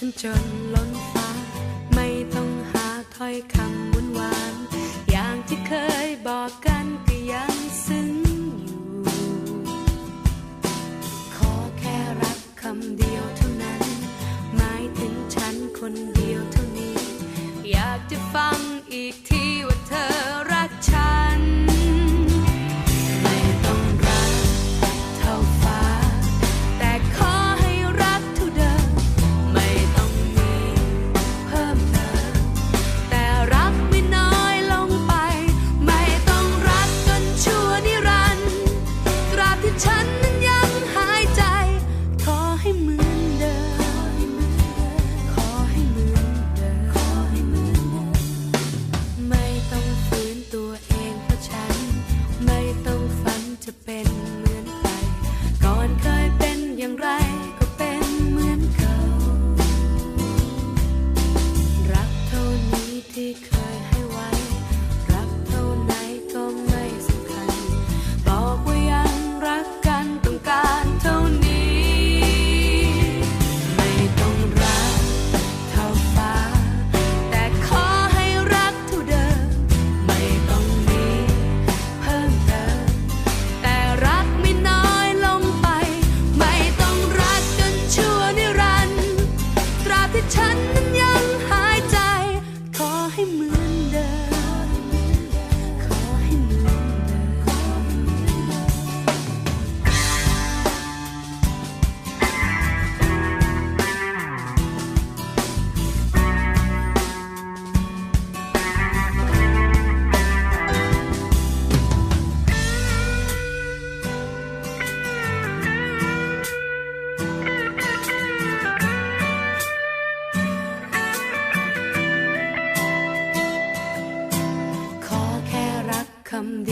ฉันจนล้นฟ้า ไม่ต้องหาถ้อยคำหวานหวานอย่างที่เคยบอกกันก็ยังซึ้งอยู่ ขอแค่รักคำเดียวเท่านั้น หมายถึงฉันคนเดียวเท่านี้ อยากจะฟัง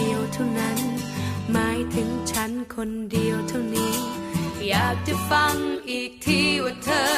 ียวเท่านั้น หมายถึงฉันคนเดียวเท่านี้ อยากจะฟังอีกทีว่าเธอ